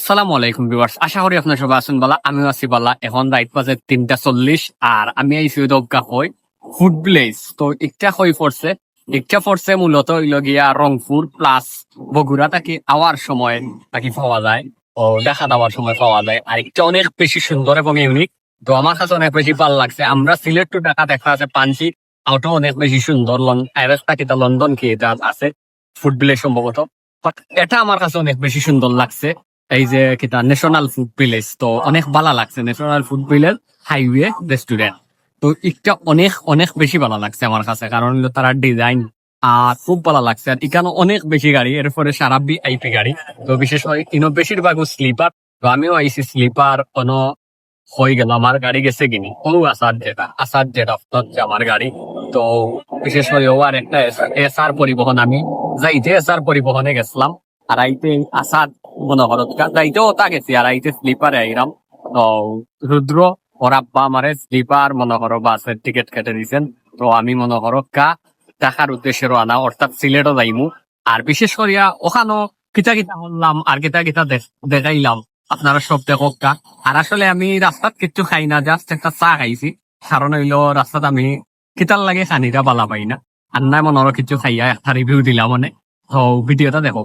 আসসালামু আলাইকুম ভিউয়ার্স, আশা করি আপনার সবাই আছেন বালা আমিও আছি বালা এখন রাইট বাজে তিনটা চল্লিশ, আর আমি আইসি দগ্গা হই ফুড ভিলেজ তো একটা হই পড়ছে, একটা পড়ছে মূলত হইল গিয়া রংপুর প্লাস বগুড়া তাকে আওয়ার সময় তাকে পাওয়া যায়, ও দেখা দেওয়ার সময় পাওয়া যায়। আর একটা অনেক বেশি সুন্দর এবং ইউনিক তো আমার কাছে অনেক বেশি ভালো লাগছে। আমরা সিলেট টু ঢাকা দেখা আছে পাঞ্চি আউটও অনেক বেশি সুন্দর আইরেসটা কিটা লন্ডন কি এটা আছে ফুড ভিলেজ সম্ভবত। এটা আমার কাছে অনেক বেশি সুন্দর লাগছে। এই যে কিটা ন্যাশনাল ফুড ভিলেজ তো অনেক ভালো লাগছে। National food village highway restaurant তো এটা অনেক অনেক বেশি ভালো লাগছে আমার কাছে, কারণ তারা ডিজাইন আর খুব ভালো লাগছে। আর এখানে অনেক বেশি গাড়ি, এরপরে সারা আইপি গাড়ি। তো বিশেষ করে ইনো বেশিরভাগ স্লিপার তো আমিও আইসি স্লিপার কোনো হয়ে গেল, আমার গাড়ি গেছে কিনি। ও আসার যেটা আসার যেটা হচ্ছে আমার গাড়ি। তো বিশেষ করে ও আর একটা এস আর পরিবহন, আমি যাইতে এস আর পরিবহনে গেছিলাম। আর আইতে আসাদ মনে করো যাইতেও তা গেছি আর আইতে স্লিপারে আইরাম তো রুদ্র ওর আব্বা আমারে স্লিপার মনে করো বাসের টিকিট কেটে দিয়েছেন তো আমি মনে করো কা টাকার উদ্দেশ্যে রওনা অর্থাৎ সিলেটও যাইমু আর বিশেষ করিয়া ওখানেও কিতা কিতা করলাম আর কিতা কিতা দেখাইলাম আপনারা সব দেখক কা আর আসলে আমি রাস্তাত কিচ্ছু খাই না জাস্ট একটা চা খাইছি কারণ হইল রাস্তাত আমি কিতার লাগে খানিটা বালা পাই না আর নাই মনে কিছু খাইয়া একটা রিভিউ দিলাম মানে তো ভিডিওটা দেখো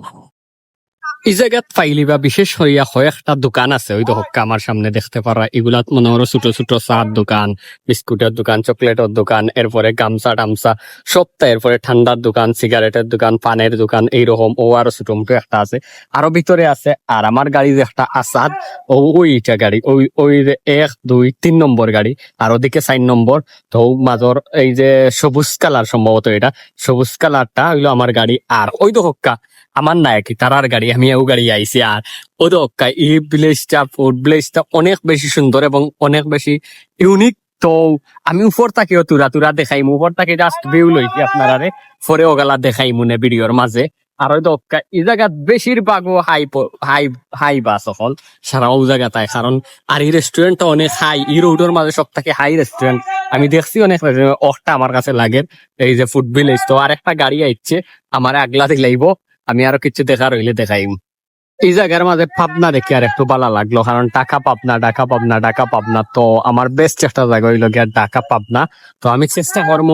এই জায়গাত পাইলি বা বিশেষ করিয়া কয়েকটা দোকান আছে, ওই দহকা আমার সামনে দেখতে পারা। এগুলাত মনে হলো ছোট ছোট চার দোকান, বিস্কুটের দোকান, চকলেটের দোকান, এরপরে গামছা টামছা সবটা এরপরে ঠান্ডার দোকান সিগারেটের দোকান, পানের দোকান, এইরকম, ও আরও ছোট মোটো একটা আছে। আরও ভিতরে আছে, আর আমার গাড়ি যে একটা আসাদ, ও ওইটা গাড়ি, ওই ওই এক, দুই, তিন নম্বর গাড়ি, আর ওদিকে চার নম্বর, তো মাজর এই যে সবুজ কালার সম্ভবত এটা, সবুজ কালারটা হইল আমার গাড়ি। আর ওই হক্কা আমার নাই কি তারার গাড়ি, আমি ও গাড়ি আইছি আর ও তো এই ভিলেজটা ফুড ভিলেজটা অনেক বেশি সুন্দর এবং অনেক বেশি ইউনিক তো আমি উপর তাকেও তুরা তুরা দেখাইমু, উপর তাকে জাস্ট ভিউ লইছি আপনারারে পরে ওগালা দেখাইমু নে ভিডিওর মাঝে। আর ওই তো হক্কা এই জায়গাত বেশিরভাগও হাই হাই হাই বাস সকল, সারা ও জায়গাটায় কারণ আর এই রেস্টুরেন্টটা অনেক হাই এই রোডের মাঝে সব থেকে হাই রেস্টুরেন্ট আমি দেখছি অনেক অকটা আমার কাছে লাগে, এই যে ফুড ভিলেজ তো আর একটা গাড়ি আইছে, আমার আগলা দিলাইব আমি আরও কিছু দেখার হইলে দেখাইম। এই জায়গার মাঝে পাবনা দেখি আর একটু ভালো লাগল, কারণ টাকা পাবনা টাকা পাবনা টাকা পাবনা, তো আমার বেস্ট একটা জায়গা হইল গিয়া ঢাকা পাবনা। তো আমি চেষ্টা করব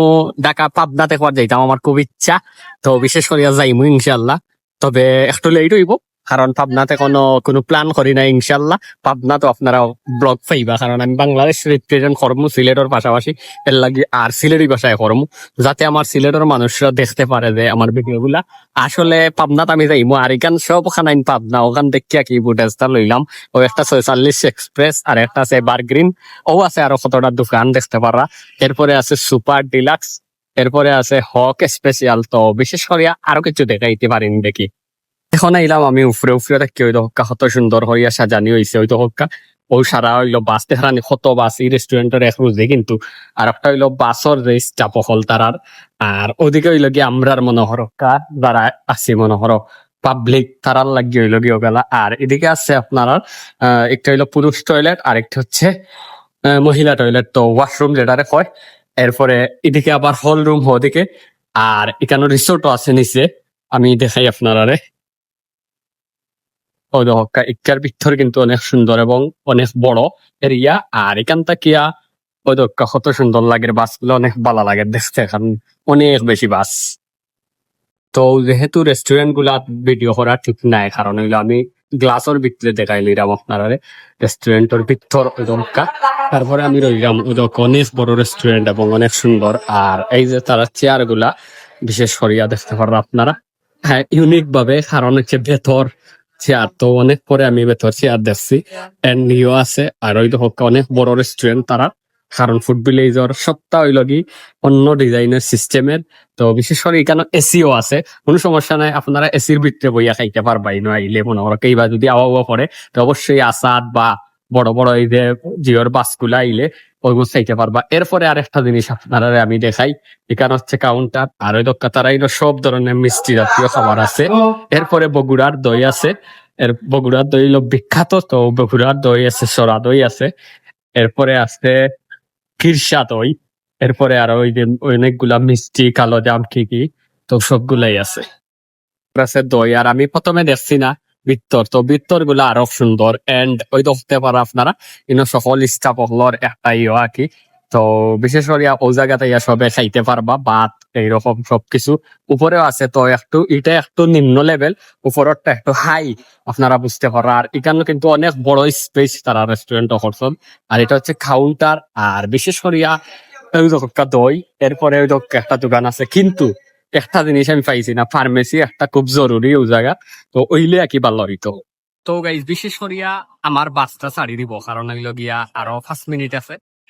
ঢাকা পাবনাতে কর যাইতাম আমার খুব ইচ্ছা। তো বিশেষ করিয়া যাইমু ইনশাল্লাহ তবে একটু লেট হইব। কারণ পাবনাতে কোনো কোনো প্ল্যান করি না ইনশাল্লাহ পাবনা তো আপনারা ব্লগ পাইবা, কারণ আমি বাংলাদেশ রিপ্রেজেন্ট করব সিলেটের পাশাপাশি। এর লাগে আর সিলেটি ভাষায় করব যাতে আমার সিলেটের মানুষরা দেখতে পারে যে আমার ভিডিও গুলা আসলে পাবনাত আমি যাইমু, আর এখান সব খানাইন পাবনা, ওখান দেখিয়া কি ফুটেজটা লইলাম। ও একটা ছয়চল্লিশ এক্সপ্রেস আর একটা আছে বারগ্রিন ও আছে আরও কতটা দোকান দেখতে পারা এরপরে আছে সুপার ডিলাক্স এরপরে আছে হক স্পেশাল তো বিশেষ করে আরও কিছু দেখাইতে পারিনি দেখি। এখন আইলাম আমি উফরে উফরে দেখি ওই হক্কা কত সুন্দর হইয়া সাজানি হইছে ওই তো হক্কা। ও সারা হইল বাস দেখানি কত বাস, এই রেস্টুরেন্টের এক রুজে কিন্তু। আর একটা হইল বাসর যে স্টাফ হল তারার আর ওদিকে হইল গিয়ে আমরার মনোহর হক্কা যারা আছি মনোহর পাবলিক তারার লাগিয়ে হইল গিয়ে গেলা। আর এদিকে আছে আপনার একটা হইল পুরুষ টয়লেট আর একটা হচ্ছে মহিলা টয়লেট তো ওয়াশরুম যেটারে কয়, এরপরে এদিকে আবার হল রুম ওদিকে। আর এখানে রিসোর্টও আছে নিচে। আমি দেখাই দেখো ইকার ভিতর কিন্তু অনেক সুন্দর এবং অনেক বড় এরিয়া। আর এখান ওই দেখো কত সুন্দর লাগে বাসগুলো অনেক ভালো লাগে দেখতে, কারণ অনেক বেশি বাস। তো যেহেতু রেস্টুরেন্টগুলা ভিডিও করা ঠিক নাই, কারণ হইল আমি গ্লাসের ভিতরে দেখাই লইলাম আপনারা রেস্টুরেন্টের ভিতর ওই দমকা তারপরে আমি রইলাম ওই দেখো, অনেক বড় রেস্টুরেন্ট এবং অনেক সুন্দর। আর এই যে তারা চেয়ারগুলা, বিশেষ করিয়া দেখতে পারেন আপনারা। হ্যাঁ ইউনিক ভাবে, কারণ হচ্ছে ভেতর চেয়ার তো অনেক পরে আমি ভেতর চেয়ার দেখছি। এন্ড আছে, আর ওই দেখো অনেক বড় রেস্টুরেন্ট তারা। কারণ ফুড ভিলেজর সবটা হইল কি অন্য ডিজাইনের সিস্টেমের তো বিশেষ করে এখানে এসিও আছে। কোনো সমস্যা নাই, আপনারা এসির ভিতরে বইয়া খাইতে পারবাই, না আইলে মনে করো কেইবা যদি আওয়া আওয়া পড়ে তো অবশ্যই আসাদ বা বড় বড় এই যে জিওর বাসগুলা আইলে ওইগুলো চাইতে পারবা। এরপরে আরেকটা জিনিস আপনারা আমি দেখাই, এখানে হচ্ছে কাউন্টার আর ওই দক্কা তারা সব ধরনের মিষ্টি জাতীয় খাবার আছে। এরপরে বগুড়ার দই আছে। এর বগুড়ার দই হলো বিখ্যাত, তো বগুড়ার দই আছে, সরা দই আছে। এরপরে আছে কিরসা দই। এরপরে আরও ওই যে অনেকগুলা মিষ্টি, কালো জাম, কি কি, তো সবগুলাই আছে। আছে দই, আর আমি প্রথমে দেখছি না ভিতর, তো ভিতরগুলা আরও সুন্দর। এন্ড ওই দেখতে পারা আপনারা, ইনো সকল স্টাফ হলর একটা ইয়ে কি। তো বিশেষ করে ও জায়গাতে ইয়া সবে খাইতে পারবা, ভাত, এইরকম সবকিছু। উপরেও আছে, তো একটু, এটা একটু নিম্ন লেভেল উপরেরটা একটু হাই আপনারা বুঝতে পারা আর এখানে কিন্তু অনেক বড় স্পেস তারা রেস্টুরেন্ট করছেন। আর এটা হচ্ছে কাউন্টার আর বিশেষ করিয়া দই, এরপরে একটা দোকান আছে, কিন্তু একটা জিনিস আমি পাইছি না ফার্মেসি একটা খুব জরুরি ওই জায়গা, তো ওইলে আর কি ভালো হইতো তো গাইজ বিশেষ করিয়া আমার বাসটা ছাড়ি দিব, কারণ গিয়া আরও পাঁচ মিনিট আছে।